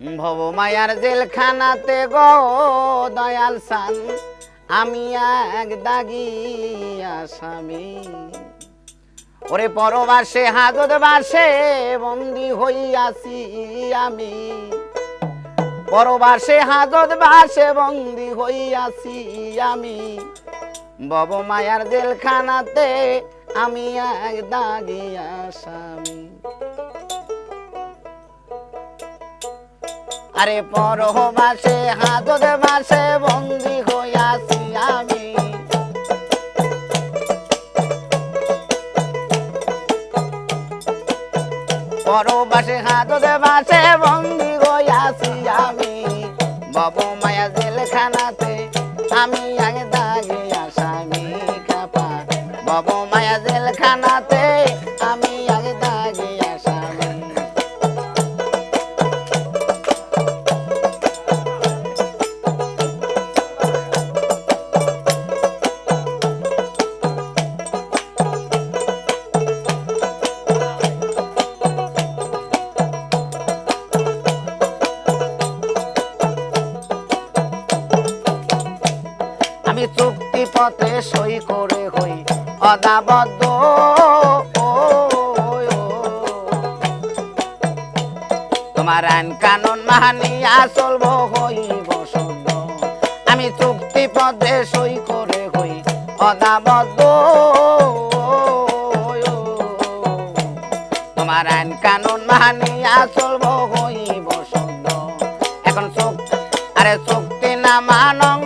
ভব মায়ার জেলখানাতে গো দয়াল সান, আমি এক দাগি আসামি। ওরে পরবাসে, হাজত বাসে, বন্দি হইয়াছি আমি। পরবাসে, হাজত বাসে, বন্দি হইয়াছি আমি। বব মায়ার জেলখানাতে আমি এক দাগি আসামি। আরে পরবাসে হাজর মাসে বন্দি হইয়াছি আমি। পরবাসে হাজর মাসে বন্দি হইয়াছি আমি। বাবু মায়া জেলখানাতে আমি আগে চুক্তি পথে সই করে হই অদাবদ্ধ। তোমার আইন কানুন মানিয়া চলব হইব সদ্য আমি চুক্তি পথে সই করে হই অদাবদ্ধ। তোমার আইন কানুন মানিয়া চলব হইব সদ্য এখন চোখ আরে চুক্তি না জেল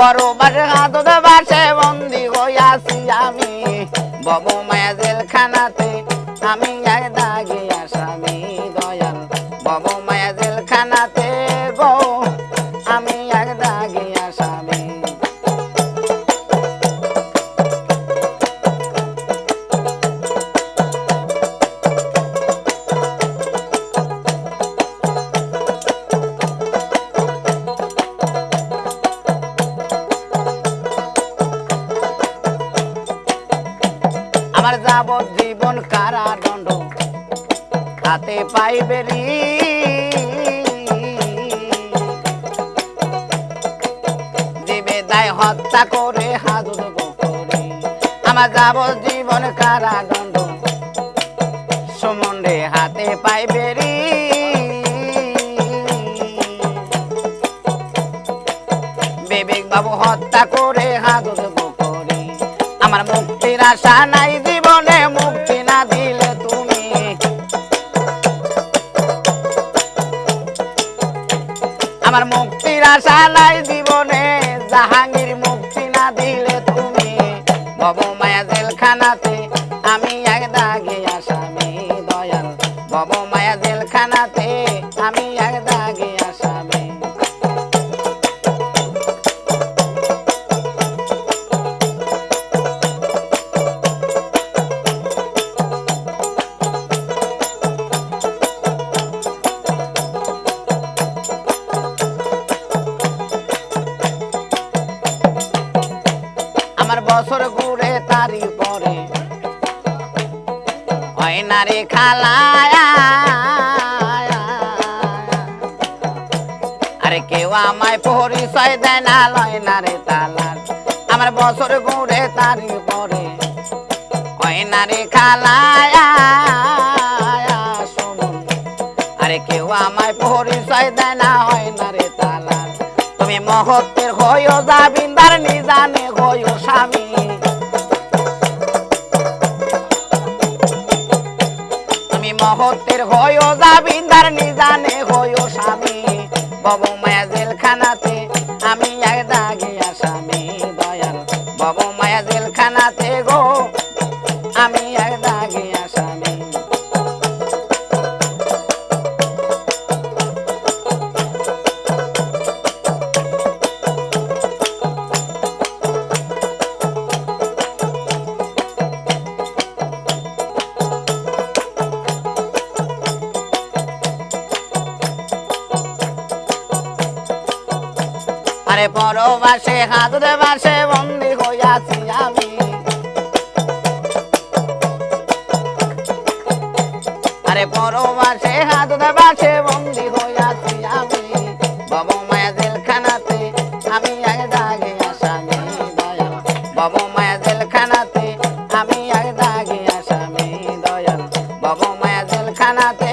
পরবার আদত বাসে বন্দি হইয়াছি আমি। বব মায়া জেলখানাতে আমি এক দাগে আমার যাবত জীবন কারাদণ্ড। হাতে পাইবে রি জীবে দায় হত্যা করে হাজুর করে আমার যাবত জীবন কারাদণ্ড। সমন্ডে হাতে পাইবে রি বিবেক বাবু হত্যা করে হাজুর করে আমার মুক্তির আশা নাই আমার মুক্তির আশা নাই জীবনে। জাহাঙ্গীর মুক্তি না দিলে তুমি ভব মায়া জেলখানাতে। আমি এক দাগে না রে খালায়। আরে কেউ আমায় পরিচয় দেয় না, লয় না রে আমার বছর ঘুরে তারি পরে। হয় না রে আরে কেউ আমায় পরিচয় দেয় না, হয় না রে তালার তুমি মহত্বের হইও জাবিন্দার নিজানে হইও স্বামী। মহত্বের হয়ও জাবিন্দার নিজানে হয়ও স্বামী। বাবু মায়া জেলখানাতে আরে বড় বাসে হাতরে বাসে, বন্দি হইয়াছি আমি। আরে বড় বাসে হাতরে বাসে, বন্দি হইয়াছি আমি। বাবু মায়া জেলখানাতে আমি আগে দাগে আসামি দয়াল বাবু মায়া জেলখানাতে আমি আগে দাগে আসামি দয়াল বাবু মায়া জেলখানাতে